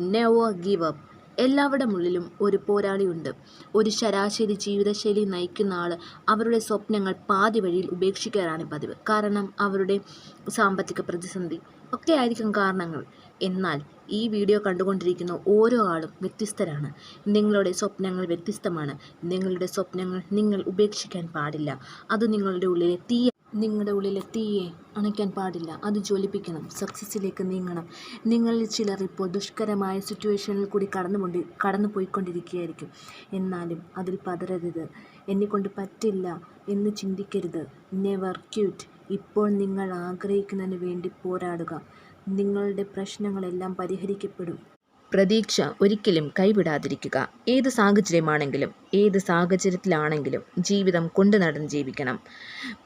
Never give up എല്ലാവരുടെ ഉള്ളിലും ഒരു പോരാളിയുണ്ട്. ഒരു ശരാശരി ജീവിതശൈലി നയിക്കുന്ന ആൾ അവരുടെ സ്വപ്നങ്ങൾ പാതി വഴിയിൽ ഉപേക്ഷിക്കാറാണ് പതിവ്. കാരണം അവരുടെ സാമ്പത്തിക പ്രതിസന്ധി ഒക്കെ ആയിരിക്കും കാരണങ്ങൾ. എന്നാൽ ഈ വീഡിയോ കണ്ടുകൊണ്ടിരിക്കുന്ന ഓരോ ആളും വ്യത്യസ്തരാണ്. നിങ്ങളുടെ സ്വപ്നങ്ങൾ വ്യത്യസ്തമാണ്. നിങ്ങളുടെ സ്വപ്നങ്ങൾ നിങ്ങൾ ഉപേക്ഷിക്കാൻ പാടില്ല. അത് നിങ്ങളുടെ ഉള്ളിലെ തീ നിങ്ങളുടെ ഉള്ളിലെ തീയെ അണയ്ക്കാൻ പാടില്ല. അത് ജ്വലിപ്പിക്കണം. സക്സസ്സിലേക്ക് നീങ്ങണം. നിങ്ങളിൽ ചിലർ ഇപ്പോൾ ദുഷ്കരമായ സിറ്റുവേഷനിൽ കൂടി കടന്നുകൊണ്ട് കടന്നു പോയിക്കൊണ്ടിരിക്കുകയായിരിക്കും എന്നാലും അതിൽ പതരരുത് എന്നെക്കൊണ്ട് പറ്റില്ല എന്ന് ചിന്തിക്കരുത്. നെവർ ക്യൂറ്റ് ഇപ്പോൾ നിങ്ങൾ ആഗ്രഹിക്കുന്നതിന് വേണ്ടി പോരാടുക. നിങ്ങളുടെ പ്രശ്നങ്ങളെല്ലാം പരിഹരിക്കപ്പെടും. പ്രതീക്ഷ ഒരിക്കലും കൈവിടാതിരിക്കുക. ഏത് സാഹചര്യമാണെങ്കിലും ഏത് സാഹചര്യത്തിലാണെങ്കിലും ജീവിതം കൊണ്ടു നടന്ന് ജീവിക്കണം.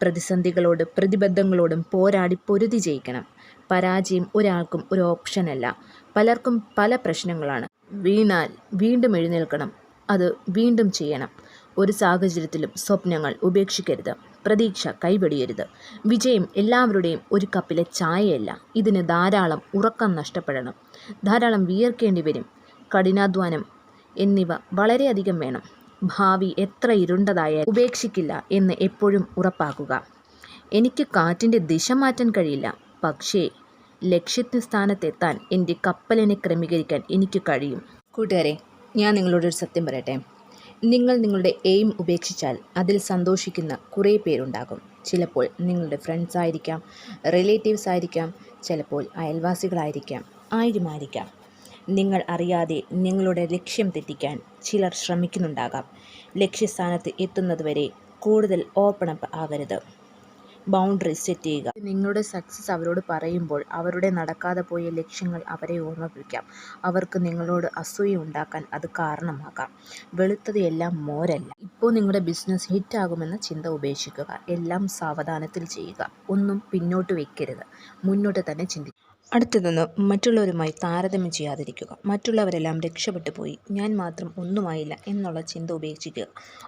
പ്രതിസന്ധികളോടും പ്രതിബദ്ധങ്ങളോടും പോരാടി പൊരുതി ജയിക്കണം. പരാജയം ഒരാൾക്കും ഒരു ഓപ്ഷനല്ല പലർക്കും പല പ്രശ്നങ്ങളാണ്. വീണാൽ വീണ്ടും എഴുന്നേൽക്കണം. അത് വീണ്ടും ചെയ്യണം. ഒരു സാഹചര്യത്തിലും സ്വപ്നങ്ങൾ ഉപേക്ഷിക്കരുത്. പ്രതീക്ഷ കൈവെടിയരുത്. വിജയം എല്ലാവരുടെയും ഒരു കപ്പിലെ ചായയല്ല. ഇതിന് ധാരാളം ഉറക്കം നഷ്ടപ്പെടണം. ധാരാളം വിയർക്കേണ്ടി വരും. കഠിനാധ്വാനം എന്നിവ വളരെയധികം വേണം. ഭാവി എത്ര ഇരുണ്ടതായാലും ഉപേക്ഷിക്കില്ല എന്ന് എപ്പോഴും ഉറപ്പാക്കുക. എനിക്ക് കാറ്റിന്റെ ദിശ മാറ്റാൻ കഴിയില്ല. പക്ഷേ ലക്ഷ്യത്തിന് സ്ഥാനത്തെത്താൻ എന്റെ കപ്പലിനെ ക്രമീകരിക്കാൻ എനിക്ക് കഴിയും. കൂട്ടുകാരെ ഞാൻ നിങ്ങളോടൊരു സത്യം പറയട്ടെ? നിങ്ങൾ നിങ്ങളുടെ എയിം ഉപേക്ഷിച്ചാൽ അതിൽ സന്തോഷിക്കുന്ന കുറേ പേരുണ്ടാകും. ചിലപ്പോൾ നിങ്ങളുടെ ഫ്രണ്ട്സ് ആയിരിക്കാം റിലേറ്റീവ്സ് ആയിരിക്കാം ചിലപ്പോൾ അയൽവാസികളായിരിക്കാം ആയിരുമായിരിക്കാം നിങ്ങൾ അറിയാതെ നിങ്ങളുടെ ലക്ഷ്യം തെറ്റിക്കാൻ ചിലർ ശ്രമിക്കുന്നുണ്ടാകാം. ലക്ഷ്യസ്ഥാനത്ത് എത്തുന്നതുവരെ കൂടുതൽ ഓപ്പൺ അപ്പ് ആകരുത്. ബൗണ്ടറി സെറ്റ് ചെയ്യുക. നിങ്ങളുടെ സക്സസ് അവരോട് പറയുമ്പോൾ അവരുടെ നടക്കാതെ പോയ ലക്ഷ്യങ്ങൾ അവരെ ഓർമ്മിപ്പിക്കാം. അവർക്ക് നിങ്ങളോട് അസൂയ ഉണ്ടാക്കാൻ അത് കാരണമാകാം. വെളുത്തത് എല്ലാം മോരല്ല. ഇപ്പോൾ നിങ്ങളുടെ ബിസിനസ് ഹിറ്റ് ആകുമെന്ന ചിന്ത ഉപേക്ഷിക്കുക. എല്ലാം സാവധാനത്തിൽ ചെയ്യുക. ഒന്നും പിന്നോട്ട് വയ്ക്കരുത് മുന്നോട്ട് തന്നെ ചിന്തിക്കുക അടുത്തതൊന്ന് മറ്റുള്ളവരുമായി താരതമ്യം ചെയ്യാതിരിക്കുക. മറ്റുള്ളവരെല്ലാം രക്ഷപ്പെട്ടു പോയി. ഞാൻ മാത്രം ഒന്നുമായില്ല എന്നുള്ള ചിന്ത ഉപേക്ഷിക്കുക.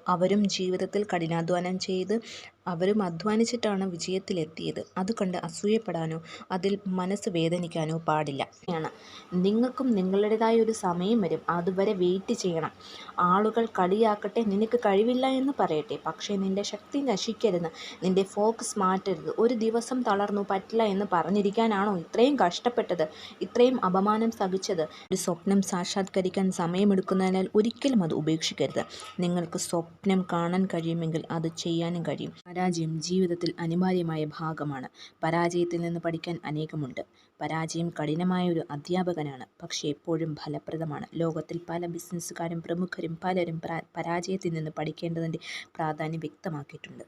അവരും ജീവിതത്തിൽ കഠിനാധ്വാനം ചെയ്ത് അവരും അധ്വാനിച്ചിട്ടാണ് വിജയത്തിലെത്തിയത്. അത് കണ്ട് അസൂയപ്പെടാനോ അതിൽ മനസ്സ് വേദനിക്കാനോ പാടില്ല. ആണ്. നിങ്ങൾക്കും നിങ്ങളുടേതായ ഒരു സമയം വരും. അതുവരെ വെയിറ്റ് ചെയ്യണം. ആളുകൾ കളിയാക്കട്ടെ നിനക്ക് കഴിവില്ല എന്ന് പറയട്ടെ. പക്ഷേ നിന്റെ ശക്തി നശിക്കരുത്. നിന്റെ ഫോക്കസ് മാറ്റരുത്. ഒരു ദിവസം തളർന്നു പറ്റില്ല എന്ന് പറഞ്ഞിരിക്കാനാണോ ഇത്രയും കഷ്ടപ്പെട്ടത് ഇത്രയും അപമാനം സഹിച്ചത്. ഒരു സ്വപ്നം സാക്ഷാത്കരിക്കാൻ സമയമെടുക്കുന്നതിനാൽ ഒരിക്കലും അത് ഉപേക്ഷിക്കരുത്. നിങ്ങൾക്ക് സ്വപ്നം കാണാൻ കഴിയുമെങ്കിൽ അത് ചെയ്യാനും കഴിയും. പരാജയം ജീവിതത്തിൽ അനിവാര്യമായ ഭാഗമാണ്. പരാജയത്തിൽ നിന്ന് പഠിക്കാൻ അനേകമുണ്ട്. പരാജയം കഠിനമായ ഒരു അധ്യാപകനാണ്. പക്ഷേ എപ്പോഴും ഫലപ്രദമാണ്. ലോകത്തിൽ പല ബിസിനസ്സുകാരും പ്രമുഖരും പലരും പരാജയത്തിൽ നിന്ന് പഠിക്കേണ്ടതിന്റെ പ്രാധാന്യം വ്യക്തമാക്കിയിട്ടുണ്ട്.